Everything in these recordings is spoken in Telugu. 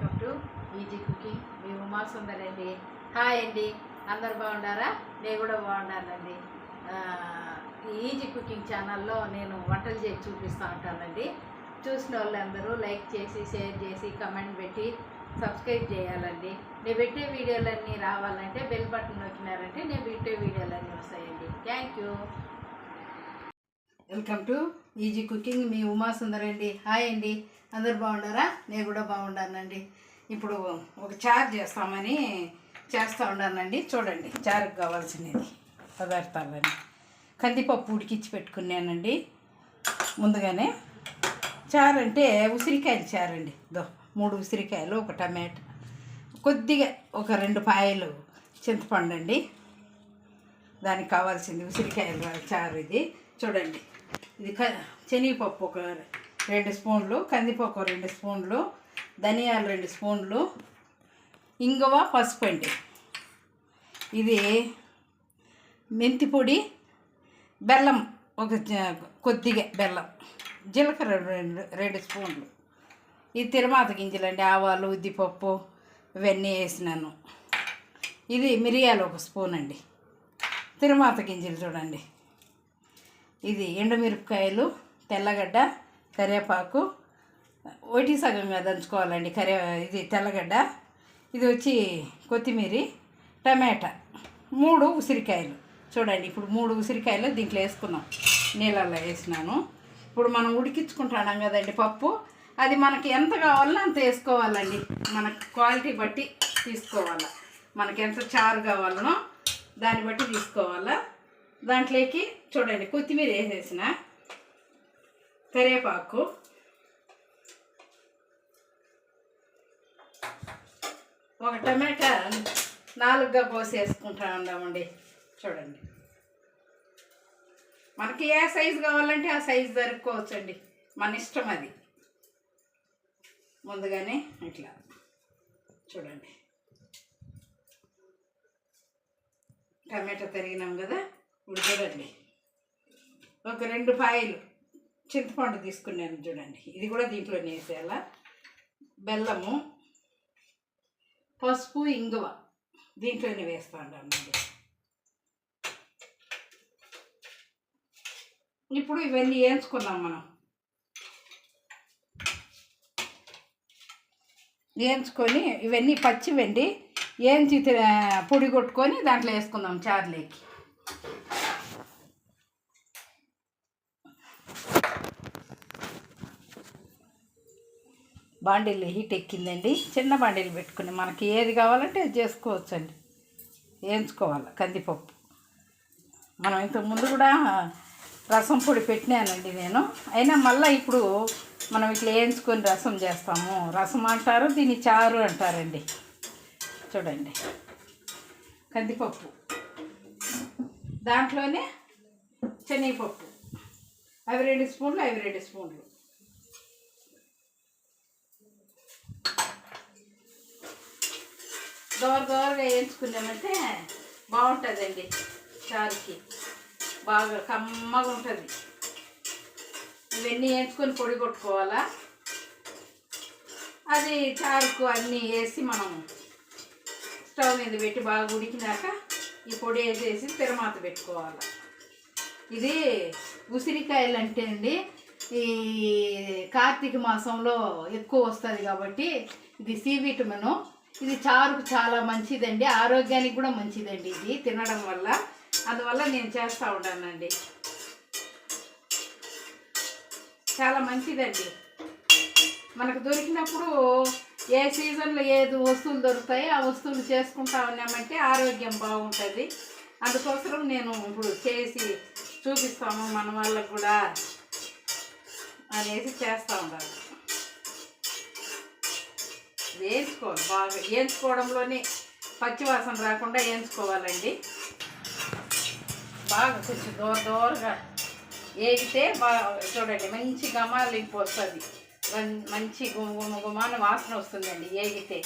Welcome to easy cooking. మీ ఉమా సుందర్ అండి హాయ్ అండి. అందరు బాగున్నారా నేను కూడా బాగున్నానండి ఈజీ కుకింగ్ ఛానల్లో నేను వంటలు చేసి చూపిస్తూ ఉంటానండి. చూసిన వాళ్ళందరూ లైక్ చేసి షేర్ చేసి కమెంట్ పెట్టి సబ్స్క్రైబ్ చేయాలండి. నేను పెట్టే వీడియోలన్నీ రావాలంటే బెల్ బటన్ నొక్కినారంటే నేను పెట్టే వీడియోలన్నీ వస్తాయండి. Thank you. Welcome to easy cooking. మీ ఉమా సుందర్ అండి హాయ్ అండి. అందరు బాగున్నారా నేను కూడా బాగున్నానండి ఇప్పుడు ఒక చారు చేస్తామని చేస్తూ ఉన్నానండి చూడండి చారుకు కావాల్సినది పదార్థాలని. కందిపప్పు ఉడికించి పెట్టుకున్నానండి. ముందుగానే చారు అంటే ఉసిరికాయలు చారండి. దో మూడు ఉసిరికాయలు ఒక టమాటా కొద్దిగా ఒక రెండు పాయలు చింతపండు అండి. దానికి కావాల్సింది ఉసిరికాయలు చారు ఇది. చూడండి ఇది క శనగపప్పు ఒక రెండు స్పూన్లు కందిపప్పు రెండు స్పూన్లు ధనియాలు రెండు స్పూన్లు ఇంగువ పసుపు అండి. ఇది మెంతి పొడి బెల్లం ఒక కొద్దిగా బెల్లం జీలకర్ర రెండు రెండు స్పూన్లు. ఇది తిరుమాత గింజలండి ఆవాలు ఉద్దిపప్పు ఇవన్నీ వేసినాను. ఇది మిరియాలు ఒక స్పూన్ అండి. తిరుమాత గింజలు చూడండి. ఇది ఎండుమిరపకాయలు తెల్లగడ్డ కరివేపాకు ఒకటి సగంగా దంచుకోవాలండి కరే ఇది తెల్లగడ్డ ఇది వచ్చి కొత్తిమీర టమాటా మూడు ఉసిరికాయలు. చూడండి ఇప్పుడు మూడు ఉసిరికాయలు దీంట్లో వేసుకున్నాం నీళ్ళల్లో వేసినాను. ఇప్పుడు మనం ఉడికించుకుంటున్నాం కదండి పప్పు అది మనకి ఎంత కావాలో అంత వేసుకోవాలండి. మన క్వాలిటీ బట్టి తీసుకోవాలి. మనకి ఎంత చారు కావాలనో దాన్ని బట్టి తీసుకోవాలా. దాంట్లోకి చూడండి కొత్తిమీర వేసేసిన. కరివేపాకు ఒక టమాటా నాలుగుగా కోసేసుకుంటా ఉందామండి. చూడండి. మనకి ఏ సైజు కావాలంటే ఆ సైజు దొరుకుకోవచ్చండి మన ఇష్టం అది. ముందుగానే ఇట్లా. చూడండి. టమాటా తరిగినాం కదా? ఇప్పుడు చూడండి. ఒక రెండు పాయలు. చింతపండు తీసుకున్నాను చూడండి. ఇది కూడా దీంట్లోనే వేసేయాల బెల్లము పసుపు ఇంగువ దీంట్లోనే వేస్తా అన్నది ఇప్పుడు ఇవన్నీ వేయించుకుందాం మనం. వేయించుకొని ఇవన్నీ పచ్చివండి ఏంచి పొడి కొట్టుకొని దాంట్లో వేసుకుందాం చార్లీకి. బాండీలు హీట్ ఎక్కిందండి. చిన్న బాండీలు పెట్టుకుని మనకి ఏది కావాలంటే అది చేసుకోవచ్చండి. వేయించుకోవాలి కందిపప్పు. మనం ఇంతకు ముందు కూడా రసం పొడి పెట్టినానండి నేను. అయినా మళ్ళీ ఇప్పుడు మనం ఇట్లా వేయించుకొని రసం చేస్తాము. రసం అంటారు దీన్ని చారు అంటారండి. చూడండి. కందిపప్పు. దాంట్లోనే శనగపప్పు. అవి రెండు స్పూన్లు అవి రెండు స్పూన్లు. దోర దోరగా వేయించుకున్నామంటే బాగుంటుందండి చారుకి. బాగా కమ్మగా ఉంటుంది. ఇవన్నీ వేయించుకొని పొడి కొట్టుకోవాలా? అది చారుకు అన్నీ వేసి మనం స్టవ్ మీద పెట్టి బాగా ఉడికినాక ఈ పొడి వేసేసి తిరమాత పెట్టుకోవాలి. ఇది ఉసిరికాయలు అంటే అండి ఈ కార్తీక మాసంలో ఎక్కువ వస్తుంది కాబట్టి ఇది సి విటమిన్. ఇది చారుకు చాలా మంచిదండి ఆరోగ్యానికి కూడా మంచిదండి ఇది తినడం వల్ల. అందువల్ల నేను చేస్తూ ఉంటానండి. చాలా మంచిదండి. మనకు దొరికినప్పుడు ఏ సీజన్లో ఏది వస్తువులు దొరుకుతాయి ఆ వస్తువులు చేసుకుంటా ఉన్నామంటే ఆరోగ్యం బాగుంటుంది. అందుకోసం నేను ఇప్పుడు చేసి చూపిస్తాము మన వాళ్ళకు కూడా అనేసి చేస్తూ ఉండాలి వేయించుకోవాలి బాగా వేయించుకోవడంలోనే పచ్చివాసన రాకుండా వేయించుకోవాలండి. బాగా కొంచెం దూర దూరగా వేగితే బాగా చూడండి మంచి గమాలింపు వస్తుంది. మంచి గుమ గుమాన వాసన వస్తుందండి వేగితే.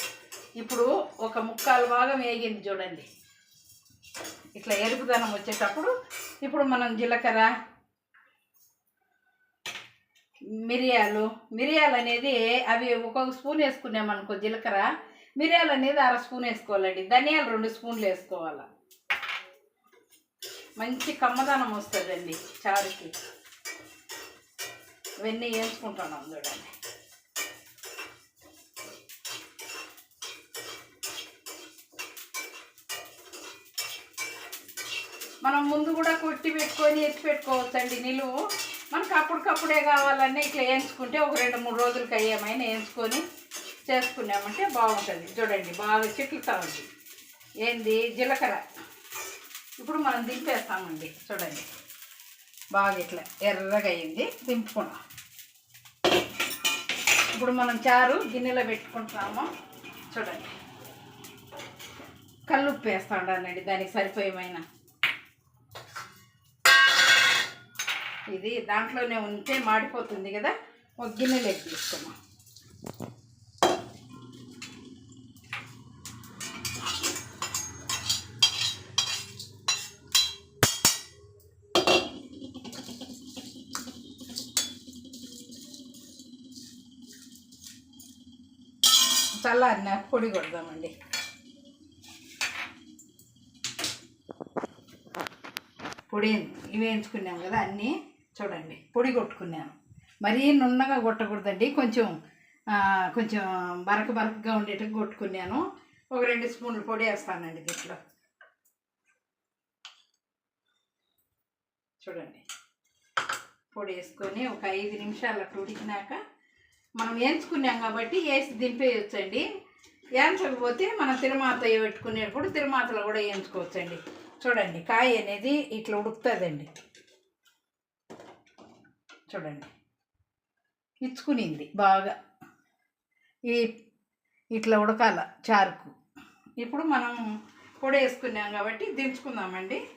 ఇప్పుడు ఒక ముక్కాలు భాగం వేగింది చూడండి. ఇట్లా ఎరుపుదనం వచ్చేటప్పుడు ఇప్పుడు మనం జీలకర్ర మిరియాలు. మిరియాలు అనేది అవి ఒక్కొక్క స్పూన్ వేసుకున్నామనుకో జీలకర్ర. మిరియాలు అనేది అర స్పూన్ వేసుకోవాలండి. ధనియాలు రెండు స్పూన్లు వేసుకోవాలి. మంచి కమ్మదనం వస్తుందండి చారుకి. ఇవన్నీ వేసుకుంటున్నాం చూడండి. మనం ముందు కూడా కొట్టి పెట్టుకొని ఎత్తి పెట్టుకోవచ్చండి నిలువు మనకు అప్పటికప్పుడే కావాలన్నీ ఇట్లా వేయించుకుంటే ఒక రెండు మూడు రోజులకి అయ్యేమైనా వేయించుకొని చేసుకున్నామంటే బాగుంటుంది. చూడండి బాగా చిట్లుతా ఉంది. ఏంది? జీలకర్ర. ఇప్పుడు మనం దింపేస్తామండి. చూడండి. బాగా ఇట్లా ఎర్రగా అయింది దింపుకున్నాం. ఇప్పుడు మనం చారు గిన్నెలో పెట్టుకుంటున్నాము. చూడండి. కల్లుప్పు వేస్తా ఉండాలండి. దానికి సరిపోయేమైనా. ఇది దాంట్లోనే ఉంటే మాడిపోతుంది కదా ఒక గిన్నెలోకి తీసుకున్నాం. చల్లారిన పొడి కొడదామండి. పొడి ఇవి వేయించుకున్నాం కదా అన్నీ. చూడండి పొడి కొట్టుకున్నాను. మరీ నున్నగా కొట్టకూడదండి కొంచెం కొంచెం బరక బరకగా ఉండేట్టుగా కొట్టుకున్నాను. ఒక రెండు స్పూన్లు పొడి వేస్తానండి దీంట్లో. చూడండి పొడి వేసుకొని ఒక ఐదు నిమిషాలు అట్లా ఉడికినాక మనం వేయించుకున్నాం కాబట్టి వేసి దింపేయొచ్చండి. వేయించకపోతే మనం తిరుమాత పెట్టుకునేటప్పుడు తిరుమాతలో కూడా వేయించుకోవచ్చండి. చూడండి కాయ అనేది ఇట్లా ఉడుకుతుందండి. చూడండి. ఇచ్చుకునింది బాగా. ఈ ఇట్లా ఉడకాల చారుకు. ఇప్పుడు మనం పొడి వేసుకున్నాం కాబట్టి దించుకుందామండి.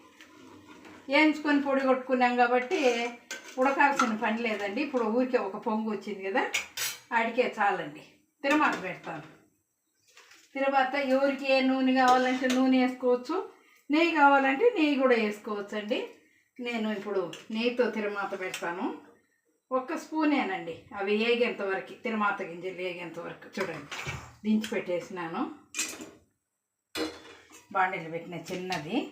వేయించుకొని పొడి కొట్టుకున్నాం కాబట్టి ఉడకాల్సిన పని లేదండి. ఇప్పుడు ఊరికే ఒక పొంగు వచ్చింది కదా ఆడికే చాలండి. తిరువాత పెడతాను. తిరువాత ఎవరికి ఏ నూనె కావాలంటే నూనె వేసుకోవచ్చు నెయ్యి కావాలంటే నెయ్యి కూడా వేసుకోవచ్చండి. నేను ఇప్పుడు నెయ్యితో తిరుమాత పెడతాను. ఒక్క స్పూనేనండి. అవి ఏగేంత వరకు తిరుమాత గింజలు ఏగేంత వరకు. చూడండి దించి పెట్టేసినాను. బాండీలు పెట్టిన చిన్నది.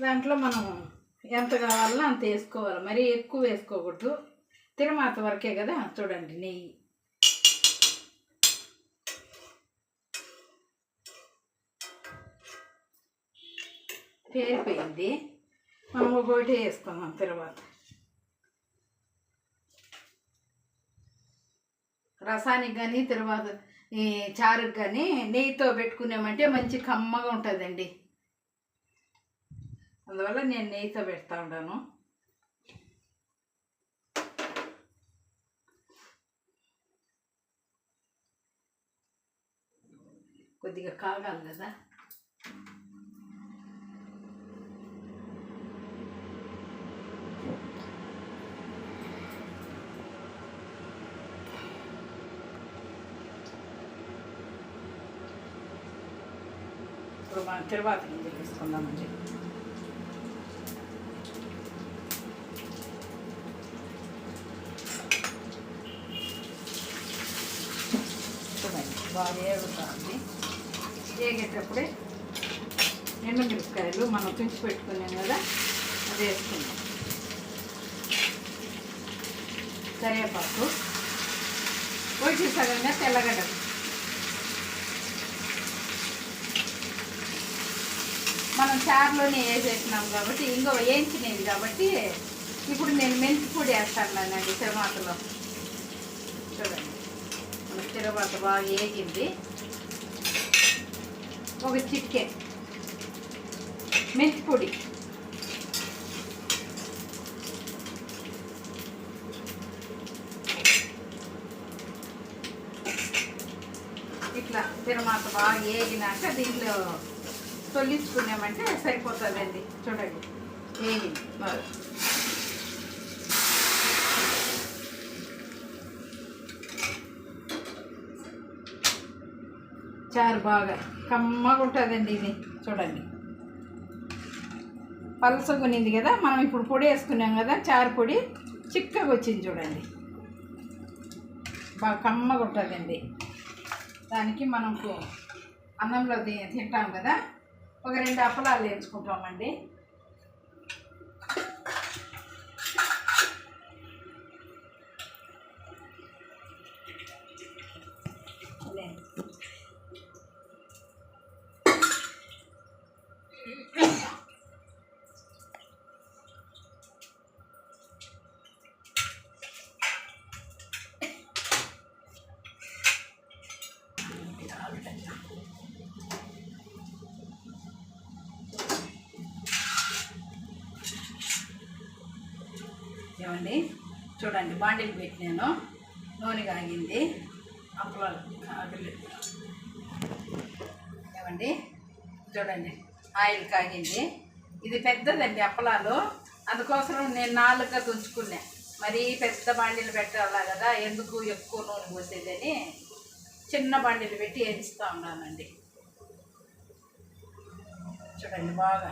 దాంట్లో మనం ఎంత కావాలో అంత వేసుకోవాలి. మరీ ఎక్కువ వేసుకోకూడదు. తిరుమాత వరకే కదా చూడండి నెయ్యి. పేరిపోయింది. మనం ఒకటి వేసుకుందాం తర్వాత. రసానికి కానీ తర్వాత ఈ చారుకి కానీ నెయ్యితో పెట్టుకున్నామంటే మంచి కమ్మగా ఉంటుందండి. అందువల్ల నేను నెయ్యితో పెడతా ఉంటాను. కొద్దిగా కాగాలి కదా? తిరువాత గింజలు తీసుకుందామండి చూడండి బాగా ఏగుతుంది. ఏగేటప్పుడే ఎండుమిరపకాయలు మనం తుంచి పెట్టుకున్నాం కదా అది వేసుకుందాం. కరివేపాకు వచ్చి సగంగా తెల్లగడ్డలు. మనం చారులోనే వేసేసినాం కాబట్టి ఇంకో వేయించినది కాబట్టి ఇప్పుడు నేను మెంతి పొడి వేస్తానండి తిరుమాతలో. చూడండి. మన తిరువాత బాగా ఏగింది. ఒక చిట్కే. మెంతి పొడి. ఇట్లా తిరుమాత బాగా ఏగినాక దీంట్లో తొలించుకున్నామంటే సరిపోతుందండి. చూడండి. ఏమి? బాగా చారు బాగా కమ్మగా ఉంటుందండి ఇది. చూడండి. పలసగునింది కదా మనం ఇప్పుడు పొడి వేసుకున్నాం కదా చారు పొడి చిక్కగా వచ్చింది చూడండి. బాగా కమ్మగా ఉంటుందండి. దానికి మనకు అన్నంలో తింటాం కదా ఒక రెండు అప్పలాలు వేయించుకుంటామండి చూడండి. చూడండి బాండీలు పెట్టినాను. నూనె కాగింది. అప్పలాలు ఏమండి? చూడండి ఆయిల్ కాగింది. ఇది పెద్దదండి అప్పలాలు. అందుకోసం నేను నాలుగుగా తుంచుకున్నా. మరీ పెద్ద బాండీలు పెట్టాలా కదా ఎందుకు ఎక్కువ నూనె పోసేదని చిన్న బాండీలు పెట్టి వేయిస్తూ ఉన్నానండి. చూడండి బాగా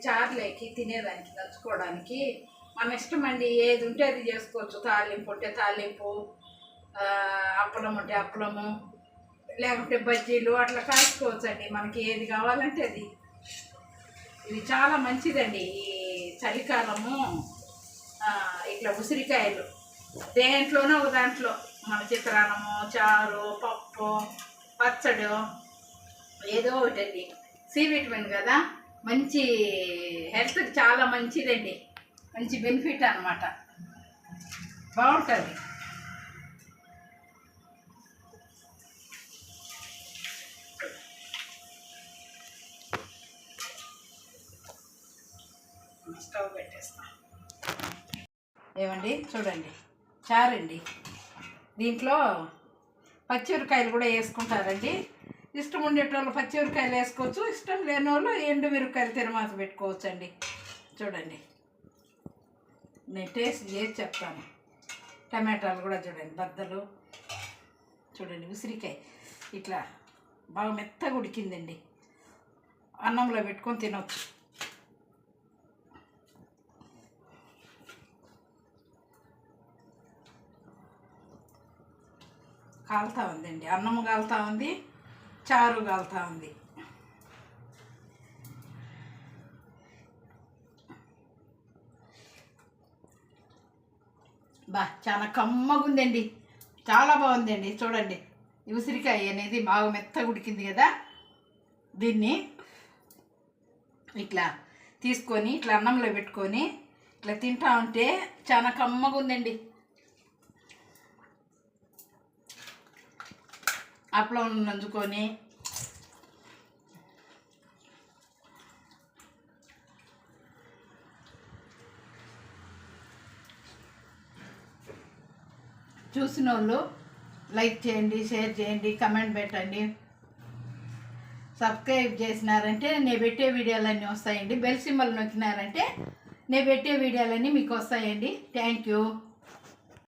చారులేకి తినేదానికి నంచుకోవడానికి మన ఇష్టం అండి ఏది ఉంటే అది చేసుకోవచ్చు. తాలింపు ఉంటే తాలింపు అప్పలం ఉంటే అప్పలము లేకుంటే బజ్జీలు అట్లా కాసుకోవచ్చు అండి మనకి ఏది కావాలంటే అది. ఇది చాలా మంచిదండి ఈ చలికాలము. ఇట్లా ఉసిరికాయలు. దేంట్లోనో ఒక దాంట్లో. మన చిత్రాన్నము చారు పప్పు పచ్చడి ఏదో ఒకటండి. సి విటమిన్ కదా. మంచి హెల్త్కి చాలా మంచిదండి. మంచి బెనిఫిట్ అన్నమాట. బాగుంటుంది. స్టవ్ పెట్టేస్తా. ఏమండి? చూడండి. చారండి. దీంట్లో పచ్చిమిరకాయలు కూడా వేసుకుంటారండి. ఇష్టం ఉండేటోళ్ళు పచ్చిమిరకాయలు వేసుకోవచ్చు. ఇష్టం లేని వాళ్ళు ఎండు మిరపకాయలు తిరుమాత పెట్టుకోవచ్చు అండి చూడండి. నేను టేస్ట్ చేసి చెప్తాను. టమాటాలు కూడా చూడండి. బద్దలు. చూడండి ఉసిరికాయ. ఇట్లా బాగా మెత్తగా ఉడికిందండి. అన్నంలో పెట్టుకొని తినొచ్చు. కాలుతూ ఉందండి. అన్నం కాలుతా ఉంది చారు కాలుతా ఉంది. బా చాలా కమ్మగుందండి. చాలా బాగుందండి. చూడండి ఉసిరికాయ అనేది బాగా మెత్తగా ఉడికింది కదా. దీన్ని ఇట్లా తీసుకొని ఇట్లా అన్నంలో పెట్టుకొని ఇట్లా తింటా ఉంటే చాలా కమ్మగా ఉందండి అప్పలం నంచుకొని చూసిన వాళ్ళు లైక్ చేయండి షేర్ చేయండి కమెంట్ పెట్టండి. సబ్స్క్రైబ్ చేసినారంటే నేను పెట్టే వీడియోలన్నీ వస్తాయండి. బెల్ సింబల్ నొక్కినారంటే నేను పెట్టే వీడియోలన్నీ మీకు వస్తాయండి. Thank you.